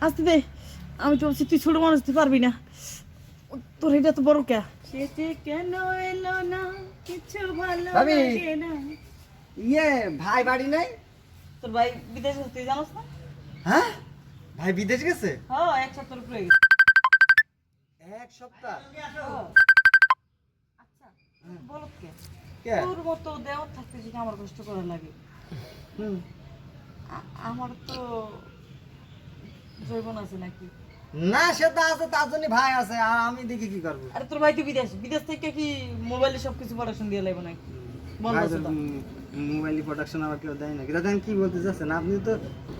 আসতে দে। আমি তো বলছি তুই ছোট মানুষ তুই পারবি না। তোর এটা তো বড় কে সেতে কেন এলো না? কিছু ভালো ভাবি। লাগে না। ইয়ে ভাই বাড়ি নেই? তোর ভাই বিদেশ তুই জানোস না? হ্যাঁ? ভাই বিদেশ গেছে? হ্যাঁ এক সপ্তাহ উপরে গেছে। এক সপ্তাহ? আচ্ছা বলো কে? কে? তোর মতো দেওয়ার থাকতে যদি আমার কষ্ট করা লাগে। হুম। আ- আমার তো জৈবন আছে নাকি? না সে তো আছে তার জন্য ভাই আছে আর আমি দেখি কি করব। আরে তোর ভাই তো বিদেশ বিদেশ থেকে কি মোবাইলে সবকিছু পড়াশোনা দিয়ে লাগবে নাকি। মোবাইল প্রোডাকশন আবার কেউ দেয় না কিন্তু দেখেন কি বলতে চাচ্ছেন? আপনি তো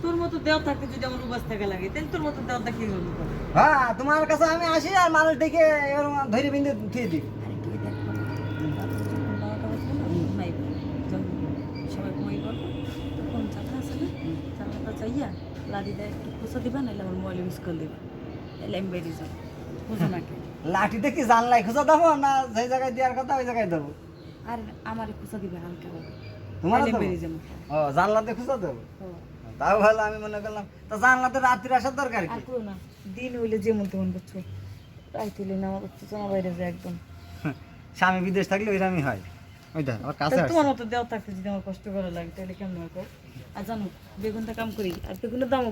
তোর মতো দেওয়া থাকতে যদি আমার উপাস থাকা লাগে তাহলে তোর মতো দেওয়া থাকি হলো হ্যাঁ তোমার কাছে আমি আসি আর মানুষ দেখে এরকম ধরে বিন্দু থুয়ে দিই। সবাই ঘুমাই পড়ব তখন চাকা আছে না? চাকাটা চাইয়া লাদি দেয় খোসা দিবা নাহলে আমার মোবাইলে মিস কল দিবা। তাহলে আমি বেরিয়ে যাব। বুঝো না কে লাঠিতে কি জানলাই খুঁজা দেবো না যে জায়গায় দেওয়ার কথা ওই জায়গায় দেবো? আর আমার খোসা দিবে হালকা তোমার বেরিয়ে যাব। ও জানলাতে খুঁজা দেবো? তাও ভালো আমি মনে করলাম তো জানলাতে রাত্রির আসার দরকার কি? করো না দিন হইলে যেমন তেমন করছ। রাইত হইলে না আমার উত্তেজনা বাইরে যায় একদম। স্বামী বিদেশ থাকলে ওইরকমই হয়। ওইটা আমার কাছে তোমার মতো দেওয়া থাকতে যদি আমার কষ্ট করা লাগে তাহলে কেমন হয়? আর জানো বেগুনটা কাম করি। আর বেগুনের দাম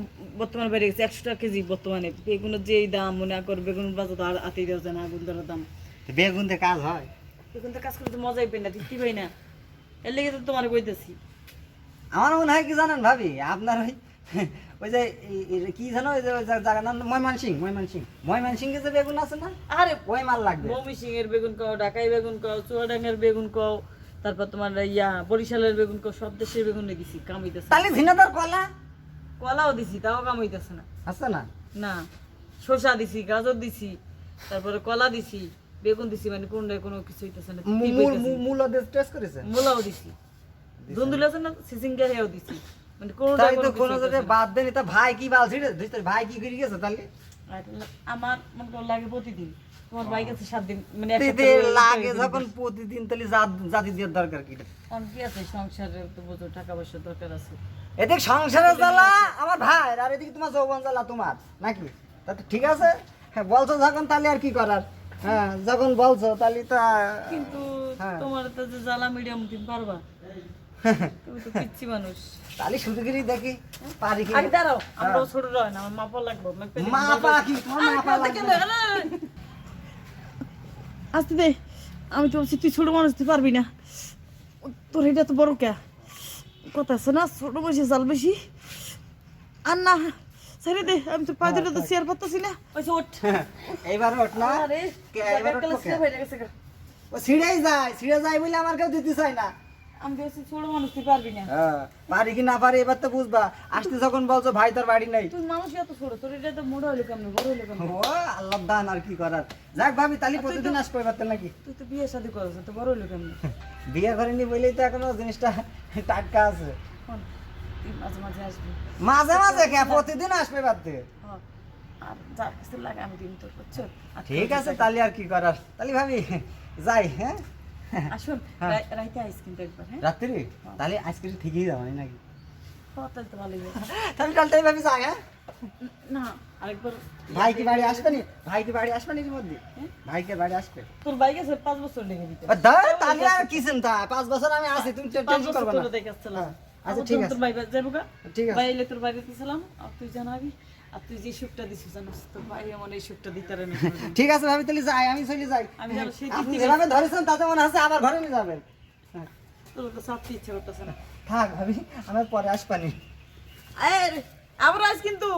বর্তমানে বেড়ে গেছে একশো টাকা কেজি বর্তমানে। বেগুনের যেই দাম মনে কর বেগুন বাজার তো আর আতেই দেওয়া যায় না আগুন ধরার দাম। তো বেগুন দিয়ে কাজ হয়? বেগুনটা কাজ করতে মজাই পাই না তৃপ্তি পাই না। এর লেগে তো তোমার কইতেছি। আমার মনে হয় কি জানেন ভাবি আপনার ওই ওই যে কি জানো ওই যে জায়গার নাম ময়মান সিং ময়মান সিং ময়মান সিং যে বেগুন আছে না আরে ওই মাল লাগবে। মমি সিং এর বেগুন কও ঢাকাই বেগুন কও চুয়াডাঙ্গের বেগুন কও তারপর তোমার ইয়া বরিশালের বেগুন কও সব দেশের বেগুন দিছি কামাইতেছে তাহলে ঝিনাদার কলা? কলাও দিছি তাও কামাইতেছে না। আছে না? না শসা দিছি গাজর দিছি তারপরে কলা দিছি বেগুন দিছি মানে কোনটায় কোনো কিছু হইতেছে না মূল- মূল- মূল টেস্ট করেছে? মূলাও দিছি। দুন্দুল আছে না? সিসিঙ্গা হেও দিছি। মানে কোন কোনো কোনো জায়গায়। বাদ দেনি তা ভাই কি বাল ছিড়ে দিতে ভাই কি করে গেছে তাহলে? আমার মনে করো লাগে প্রতিদিন। তোমার বাইক আছে সাত দিন মানে লাগে যখন প্রতিদিন তাহলে জাতি দেওয়ার দরকার কি কি আছে সংসারে তো বুঝো টাকা পয়সা দরকার আছে। এদিকে সংসারের জ্বালা আমার ভাই আর এদিকে তোমার যৌবন জ্বালা তোমার নাকি? তা তো ঠিক আছে। হ্যাঁ বলছো যখন তাহলে আর কি করার? হ্যাঁ যখন বলছো তাহলে তো কিন্তু হ্যাঁ। তোমার তো যে জ্বালা মিডিয়াম তুমি পারবা। তুমি তো পিচ্ছি মানুষ। তাহলে শুরু করি দেখি পারি কি? আগে দাঁড়াও আমরাও ছোট রয় না আমার মাপা লাগবে মা কি? তোমার মা লাগবে। আসতে দে আমি তো বলছি তুই ছোট মানুষ তুই পারবি না। তোর এটা তো বড় কে? কথা আছে না ছোট বয়সে জাল বেশি। আর না ছেড়ে দে আমি তো পায়ে ধরে তো শেয়ার পাতাছি না। ওই যে ওঠ। এইবার ওঠ না। আরে হয়ে। ও ছিঁড়েই যায় ছিঁড়ে যায় বলে আমার কেউ দিতে চায় না। আমি ছোট মানুষ তুই পারবি না। হ্যাঁ পারি কি না পারি এবার তো বুঝবা। আসতে যখন বলছো ভাই তোর বাড়ি নেই। তুই মানুষ এত ছোট তোর এটা তো মোড়া হইল কেমন বড় হইল কেমন? ও আল্লাহ দান আর কি করার। যাক ভাবি প্রতিদিন আসব এবার তো নাকি? তুই তো বিয়ে শাদি করেছ তো বড় হইল কেমন? বিয়ে করেনি বলেই তো এখনও জিনিসটা টাটকা আছে। মাঝে মাঝে আসবি। মাঝে মাঝে কে? প্রতিদিন আসবে এবার থেকে আর কাছে লাগে আমি দিন তোর আর ঠিক আছে তাহলে আর কি করার? তাহলে ভাবি যাই হ্যাঁ? আসুন হ্যাঁ। রাই- রাইতে আইস কিন্তু একবার হ্যাঁ? রাত্রি? তাহলে আজকে ঠিকই যাব নাকি? ও, তাহলে তো ভালোই হবে। তাহলে কালটাই ভাবি যাই হ্যাঁ? না আরেকবার ভাই কি বাড়ি আসবে নি? ভাই কি বাড়ি আসবে নি এর মধ্যে ভাইকে বাড়ি আসবে? তোর বাইক আছে পাঁচ বছর লেগে দিতে। ও ধর, তাহলে আর কি চিন্তা? পাঁচ বছর আমি আছি তুমি পাঁচ টেনশন বছর করবে তোর না দেখে আসছিলাম। হ্যাঁ, আচ্ছা, ঠিক আছে। তোর বাইক যাব গা ঠিক আছে। ভাই এলে তোর বাড়িতে ছিলাম আর তুই জানাবি আর তুই যে সুখটা দিছিস জানিস তোর ভাই আমার এই সুখটা দিতে পারে না ঠিক আছে ভাবি তাহলে যাই আমি চলে যাই। আমি আপনি যেভাবে ধরেছেন তাতে মনে আছে আবার ঘরে নিয়ে যাবেন। হ্যাঁ, তোর তো সব ইচ্ছে করতেছে না। থাক ভাবি আমার পরে আসবানি আর আবার আজ কিন্তু